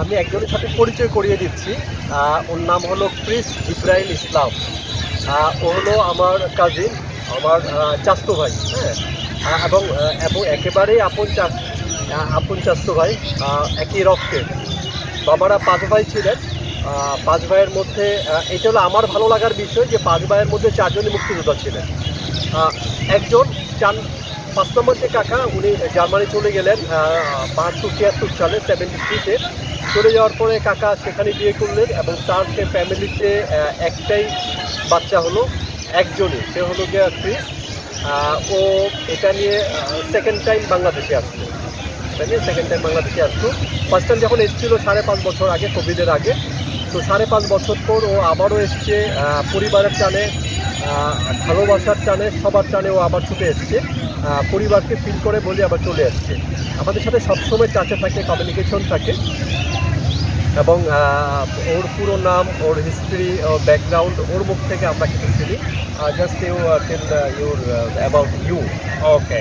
আমি একজনের সাথে পরিচয় করিয়ে দিচ্ছি। ওর নাম হলো ক্রিস ইব্রাহিম ইসলাম। ও হলো আমার কাজিন আমার চাস্তো ভাই হ্যাঁ? এবং এবং একেবারেই আপন চাষ আপন চাস্তো ভাই একই রক্তের বাবারা পাঁচ ভাই ছিলেন। পাঁচ ভাইয়ের মধ্যে এটা হলো আমার ভালো লাগার বিষয় যে পাঁচ ভাইয়ের মধ্যে চারজনই মুক্তিযোদ্ধা ছিলেন। একজন চান পাঁচ নম্বর যে কাকা, উনি জার্মানি চলে গেলেন বাহাত্তর তিয়াত্তর সালে সেভেন্টি থ্রিতে চলে যাওয়ার পরে কাকা সেখানে বিয়ে করলেন এবং তার যে ফ্যামিলিতে একটাই বাচ্চা হলো, একজনই, সে হলো গিয়ে ক্রিস। ও এটা নিয়ে সেকেন্ড টাইম বাংলাদেশে আসলো। এটা নিয়ে সেকেন্ড টাইম বাংলাদেশে আসলো। ফার্স্ট টাইম যখন এসেছিল সাড়ে পাঁচ বছর আগে, কোভিডের আগে, তো সাড়ে পাঁচ বছর পর ও আবারও এসছে পরিবারের টানে ভালোবাসার টানে, সবার টানে ও আবার ছুটে এসছে। পরিবারকে ফিল করে বলে আবার চলে আসছে আমাদের সাথে সবসময় টাচে থাকে কমিউনিকেশন থাকে এবং ওর পুরো নাম ওর হিস্ট্রি ওর ব্যাকগ্রাউন্ড ওর মুখ থেকে আমরা কিছু শুনি just you tell your about you okay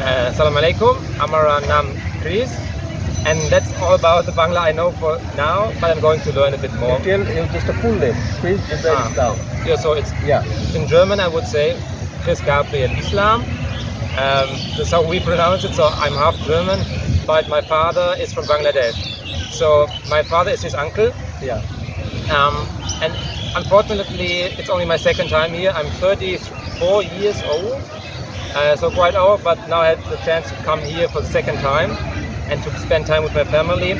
Uh, আলাইকুম আমার নাম Chris. And that's all about the Bangla I know for now, but I'm going to learn a bit more. Tell you just full name please Ibrahim Ah. Islam Yeah, so it's Yeah. in German, I would say Chris Gabriel Islam. Um, that's how we pronounce it. So I'm half German, but my father is from Bangladesh. So my father is his uncle. Yeah. Um, and unfortunately, it's only my second time here. I'm 34 years old, uh, so quite old, but now I had the chance to come here for the second time and to spend time with my family.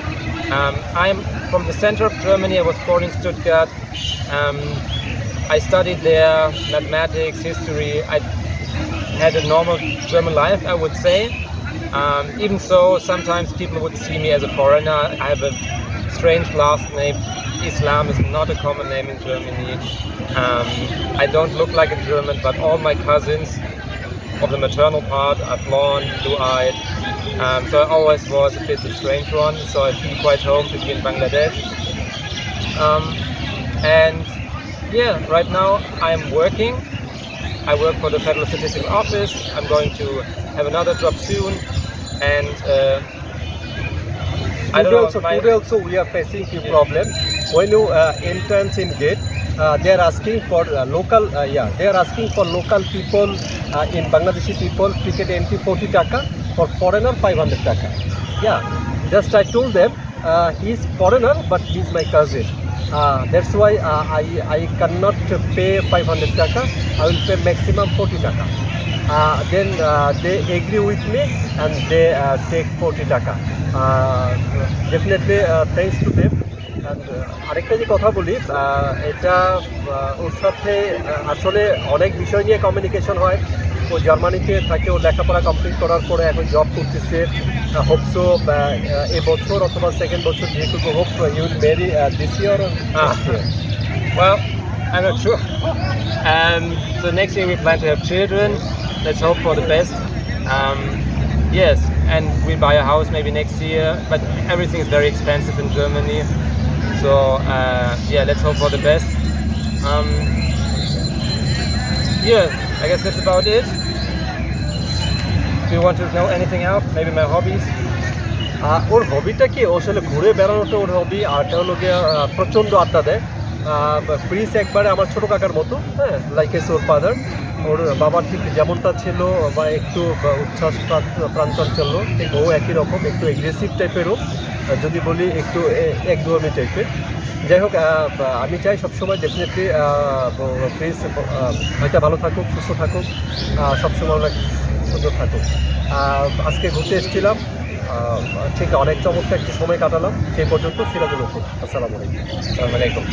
Um, I'm from the center of Germany. I was born in Stuttgart. Um, I studied there mathematics, history. I had a normal German life, I would say. Um, even so, sometimes people would see me as a foreigner. I have a strange last name. Islam is not a common name in Germany. Um, I don't look like a German, but all my cousins of the maternal part are blonde, blue-eyed. Um, so I always was a bit of a strange one. So I feel quite home to be in Bangladesh. Um, and yeah, right now I'm working. I work for the Federal Statistical Office. I'm going to have another job soon, and uh, I Today don't also, know. My, today also we are facing few problem. When you uh, entrance in gate, uh, they are asking for uh, local, uh, yeah, they are asking for local people uh, in Bangladeshi people ticket entry 40 taka for foreigner 500 taka. Yeah, just I told them uh, he's foreigner but he's my cousin. Uh, uh, I I cannot pay 500 taka. I will pay maximum 40 taka. Uh, then uh, they agree with me and they uh, take 40 টাকা definitely thanks to them and আরেকটা যে কথা বলি আহ, এটা আহ, ওর সাথে আহ, আসলে অনেক বিষয় নিয়ে কমিউনিকেশন হয় ও জার্মানিতে থাকে ও লেখাপড়া কমপ্লিট করার পরে এখন জব করতেছে হোপসো এবছর অথবা সেকেন্ড বছর যেহেতু hope you'll marry this year Ah. well, I'm not sure. Um, so next year we plan to have children. Let's hope for the best. Um, yes, and we'll buy a house maybe next year. But everything is very expensive in Germany. So uh, yeah, let's hope for the best. Um, yeah, I guess that's about it. Do you want to know anything else? Maybe my hobbies? ওর হবিটা কি? আসলে ঘুরে বেড়ানোটা ওর হবি গিয়ে আহ, প্রচণ্ড আড্ডা দেয়। Prince একবারে আমার ছোট কাকার মতো হ্যাঁ লাইক এস ওর ফাদার ওর বাবার ঠিক যেমনটা ছিল বা একটু উচ্ছ্বাস প্রাঞ্চঞ্চল্য ঠিক ও একই রকম একটু এগ্রেসিভ টাইপেরও যদি বলি একটু এ- একদমই টাইপের যাই হোক আমি চাই সবসময় ডেফিনেটলি প্লিজ হয়তো ভালো থাকুক, সুস্থ থাকুক সবসময় অনেক সুন্দর থাকুক। আজকে ঘুরতে এসেছিলাম ঠিক অনেক চমৎকার একটি সময় কাটালাম, সেই পর্যন্ত সিরাজুল আসসালামু আলাইকুম। আসসালামু alaikum.